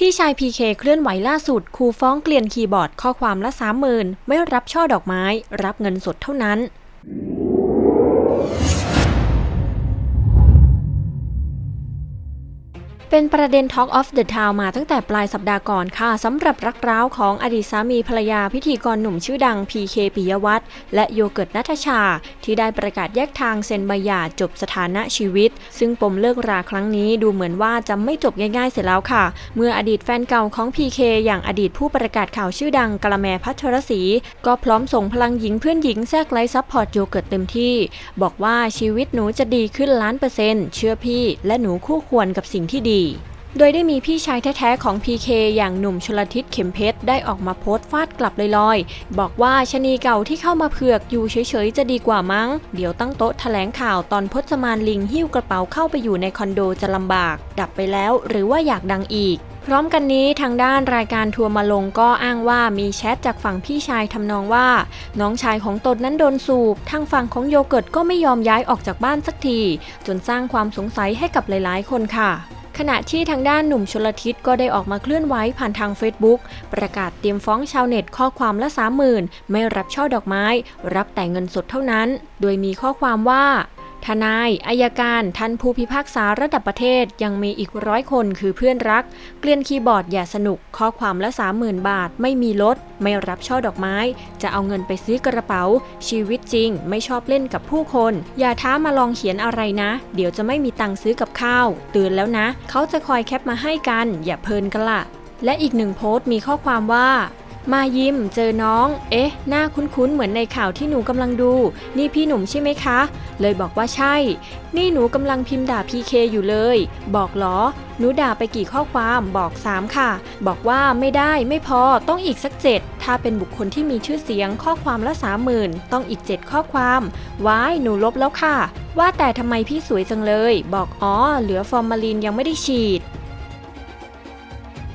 พี่ชายพีเคเคลื่อนไหวล่าสุดครูฟ้องเกลียนคีย์บอร์ดข้อความละสามหมื่นไม่รับช่อดอกไม้ รับเงินสดเท่านั้น เป็นประเด็น Talk of the Town มาตั้งแต่ปลายสัปดาห์ก่อนค่ะสำหรับรักร้าวของอดีตสามีภรรยาพิธีกรหนุ่มชื่อดัง PK ปิยวัฒน์และโยเกิร์ตนัทชา ที่ได้ประกาศแยกทางเซ็นใบหย่าจบสถานะชีวิต ซึ่งปมเลิกราครั้งนี้ดูเหมือนว่าจะไม่จบง่ายๆเสร็จแล้วค่ะ เมื่ออดีตแฟนเก่าของ PK อย่างอดีตผู้ประกาศข่าวชื่อดังกะละแมพัทรศรีก็พร้อมส่งพลังหญิงเพื่อนหญิงแทรกไลฟ์ซัพพอร์ตโยเกิร์ตเต็มที่ บอกว่าชีวิตหนูจะดีขึ้นล้านเปอร์เซ็นต์เชื่อพี่ และหนูคู่ควรกับสิ่งที่ดีโดยได้มีพี่ชายแท้ๆของ PK อย่างหนุ่มชลทิศเข็มเพชรได้ออกมาโพสต์ฟาดกลับลอยๆ บอกว่าชะนีเก่าที่เข้ามาเผือกอยู่เฉยๆ จะดีกว่ามั้ง เดี๋ยวตั้งโต๊ะแถลงข่าวตอนพจมานลิงหิ้วกระเป๋าเข้าไปอยู่ในคอนโดจะลำบาก ดับไปแล้วหรือว่าอยากดังอีกพร้อมกันนี้ทางด้านรายการทัวร์มาลงก็อ้างว่ามีแชทจากฝั่งพี่ชายทำนองว่า น้องชายของตนนั้นโดนสูบทางฝั่งของโยเกิร์ตก็ไม่ยอมย้ายออกจากบ้านสักที จนสร้างความสงสัยให้กับหลายๆ คนค่ะ ขณะที่ทางด้านหนุ่มชลทิศก็ได้ออกมาเคลื่อนไหวผ่านทาง Facebook ประกาศเตรียมฟ้องชาวเน็ตข้อความละ30,000ไม่รับช่อดอกไม้ รับแต่เงินสดเท่านั้น โดยมีข้อความว่า ทนาย อายการ ท่านผู้พิพากษาระดับประเทศยังมีอีกร้อยคนคือเพื่อนรัก เกลียนคีย์บอร์ดอย่าสนุก ข้อความละ 30,000 บาท ไม่มีลด ไม่รับช่อดอกไม้ จะเอาเงินไปซื้อกระเป๋า ชีวิตจริง ไม่ชอบเล่นกับผู้คน อย่าท้ามาลองเขียนอะไรนะ เดี๋ยวจะไม่มีตังค์ซื้อกับข้าวเตือนแล้วนะ เขาจะคอยแคปมาให้กัน อย่าเพลินกันละและอีกหนึ่งโพสต์มีข้อความว่า มายิ้มเจอน้อง เอ๊ะ หน้าคุ้นๆ เหมือนในข่าวที่หนูกำลังดู นี่พี่หนุ่มใช่ไหมคะ เลยบอกว่าใช่ นี่หนูกำลังพิมพ์ด่าพีเคอยู่เลย บอกหรอ หนูด่าไปกี่ข้อความบอก 3 ค่ะ บอกว่าไม่ได้ไม่พอต้องอีกสัก7ถ้าเป็นบุคคลที่มีชื่อเสียงข้อความละ30,000ต้องอีก 7 ข้อความว้ายหนูลบแล้วค่ะ ว่าแต่ทำไมพี่สวยจังเลย บอกอ๋อเหลือฟอร์มาลินยังไม่ได้ฉีด